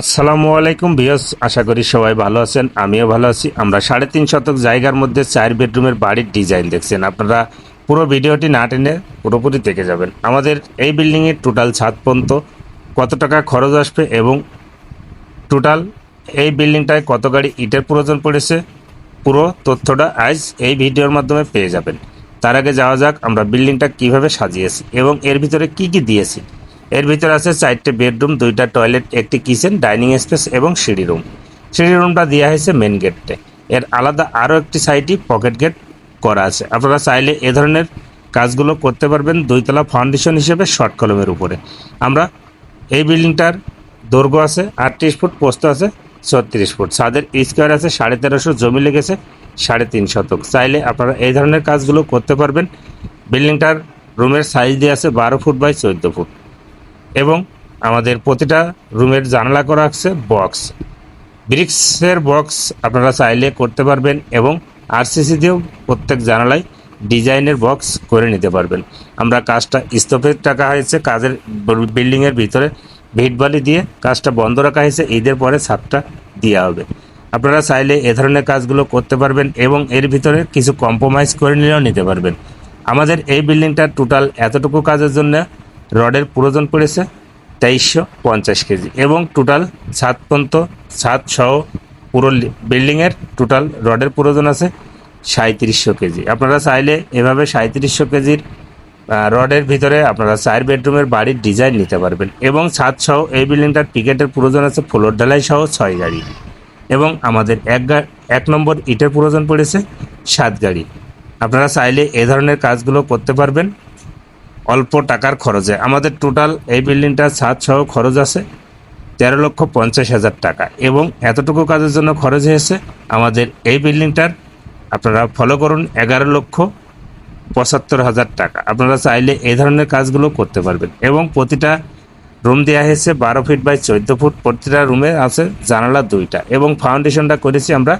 আসসালামু আলাইকুম বিয়স আশা করি সবাই ভালো আছেন, আমিও ভালো আছি। আমরা সাড়ে তিন শতক জায়গার মধ্যে চার বেডরুমের বাড়ির ডিজাইন দেখছেন। আপনারা পুরো ভিডিওটি না টেনে পুরোপুরি দেখে যাবেন। আমাদের এই বিল্ডিংয়ের টোটাল ছাদ পর্যন্ত কত টাকা খরচ আসবে এবং টোটাল এই বিল্ডিংটায় কত গাড়ি ইটের প্রয়োজন পড়েছে, পুরো তথ্যটা আজ এই ভিডিওর মাধ্যমে পেয়ে যাবেন। তার আগে যাওয়া যাক আমরা বিল্ডিংটা কীভাবে সাজিয়েছি এবং এর ভিতরে কি কি দিয়েছি। এর ভিতরে আছে চারটে বেডরুম, দুইটা টয়লেট, একটি কিচেন, ডাইনিং স্পেস এবং সিঁড়ি রুম। সিঁড়ি রুমটা দেওয়া হয়েছে মেন গেটে এর আলাদা আরও একটি সাইডই পকেট গেট করা আছে। আপনারা চাইলে এ ধরনের কাজগুলো করতে পারবেন দুইতলা ফাউন্ডেশন হিসেবে শর্ট কলমের উপরে। আমরা এই বিল্ডিংটার দৈর্ঘ্য আছে আটত্রিশ ফুট, পোস্ত আছে ছত্রিশ ফুট। ছাদের স্কোয়ার আছে সাড়ে তেরোশো, জমি লেগেছে সাড়ে তিন শতক। চাইলে আপনারা এই ধরনের কাজগুলো করতে পারবেন। বিল্ডিংটার রুমের সাইজ দিয়ে আছে বারো ফুট বাই চোদ্দ ফুট। এবং আমাদের প্রতিটা রুমের জানালা করা আছে বক্স ব্রিক্সের বক্স আপনারা চাইলে করতে পারবেন এবং আরসিসি দিয়েও প্রত্যেক জানালায় ডিজাইনের বক্স করে নিতে পারবেন। আমরা কাজটা স্তূপের টাকা হয়েছে, কাজের বিল্ডিংয়ের ভিতরে ভিট বালি দিয়ে কাজটা বন্ধ রাখা হয়েছে, ঈদের পরে ছাদটা দেওয়া হবে। আপনারা চাইলে এ ধরনের কাজগুলো করতে পারবেন এবং এর ভিতরে কিছু কম্প্রোমাইজ করে নিলেও নিতে পারবেন। আমাদের এই বিল্ডিংটার টোটাল এতটুকু কাজের জন্য রডের প্রয়োজন পড়েছে তেইশশো পঞ্চাশ কেজি এবং টোটাল ছাদ পর্যন্ত ছাদ সহ পুরো বিল্ডিংয়ের টোটাল রডের প্রয়োজন আছে সাঁত্রিশশো কেজি। আপনারা চাইলে এভাবে সাঁত্রিশশো কেজির রডের ভিতরে আপনারা চার বেডরুমের বাড়ির ডিজাইন নিতে পারবেন এবং ছাদ সহ এই বিল্ডিংটার টিকেটের প্রয়োজন আছে ফ্লোর ঢালাই সহ ছয় গাড়ি এবং আমাদের এক এক নম্বর ইটের প্রয়োজন পড়েছে সাত গাড়ি। আপনারা চাইলে এ ধরনের কাজগুলো করতে পারবেন। অল্প টাকার খরচে। আমাদের টোটাল এই বিল্ডিংটার ছাদ সহ খরচ আছে, তেরো লক্ষ পঞ্চাশ হাজার টাকা। এবং এতটুকু কাজের জন্য খরচ হয়েছে আমাদের এই বিল্ডিংটার আপনারা ফলো করুন, এগারো লক্ষ পঁচাত্তর হাজার টাকা। আপনারা চাইলে এই ধরনের কাজগুলো করতে পারবেন। এবং প্রতিটা রুম দেওয়া হয়েছে বারো ফিট বাই চোদ্দ ফুট প্রতিটা রুমে আছে জানালা দুইটা। এবং ফাউন্ডেশনটা করেছি আমরা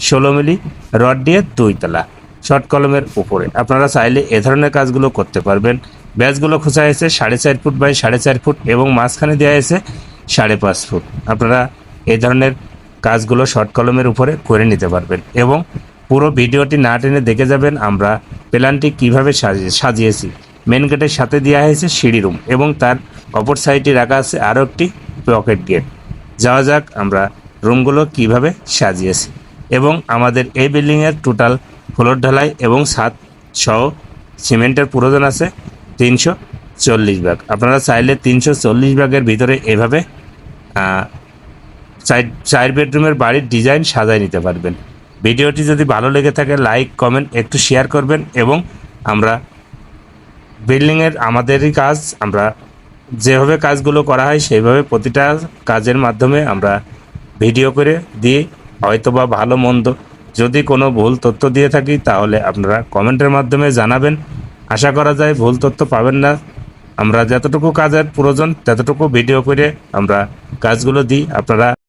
ষোলো মিলি রড দিয়ে দুইতলা শর্ট কলমের উপরে। আপনারা চাইলে এ ধরনের কাজগুলো করতে পারবেন। ব্যাচগুলো খোঁচা হয়েছে সাড়ে চার ফুট বাই সাড়ে চার ফুট এবং মাঝখানে দেওয়া হয়েছে সাড়ে পাঁচ ফুট। আপনারা এই ধরনের কাজগুলো শর্ট কলমের উপরে করে নিতে পারবেন এবং পুরো ভিডিওটি না টেনে দেখে যাবেন আমরা প্ল্যানটি কীভাবে সাজিয়ে সাজিয়েছি। মেন গেটের সাথে দেওয়া হয়েছে সিঁড়ি রুম এবং তার অপর সাইডে রাখা আছে আরও একটি পকেট গেট। যাওয়া যাক আমরা রুমগুলো কীভাবে সাজিয়েছি এবং আমাদের এই বিল্ডিংয়ের টোটাল ফ্লোর ঢালাই এবং ছাদ সহ সিমেন্টের প্রয়োজন আছে। তিনশো চল্লিশ ভাগ। আপনারা চাইলে তিনশো চল্লিশ ভাগের ভিতরে এভাবে চার বেডরুমের বাড়ির ডিজাইন সাজায় নিতে পারবেন। ভিডিওটি যদি ভালো লেগে থাকে, লাইক, কমেন্ট, একটু শেয়ার করবেন এবং আমরা বিল্ডিংয়ের আমাদেরই কাজ, আমরা যেভাবে কাজগুলো করা হয়, সেইভাবে প্রতিটা কাজের মাধ্যমে আমরা ভিডিও করে দিয়ে হয়তো বা ভালো, মন্দ যদি কোনো ভুল তথ্য দিয়ে থাকি, তাহলে আপনারা কমেন্টের মাধ্যমে জানাবেন। আশা করা যায় ভুল তথ্য পাবেন না। আমরা যতটুকু কাজের প্রয়োজন, ততটুকু ভিডিও করে আমরা কাজগুলো দিই। আপনারা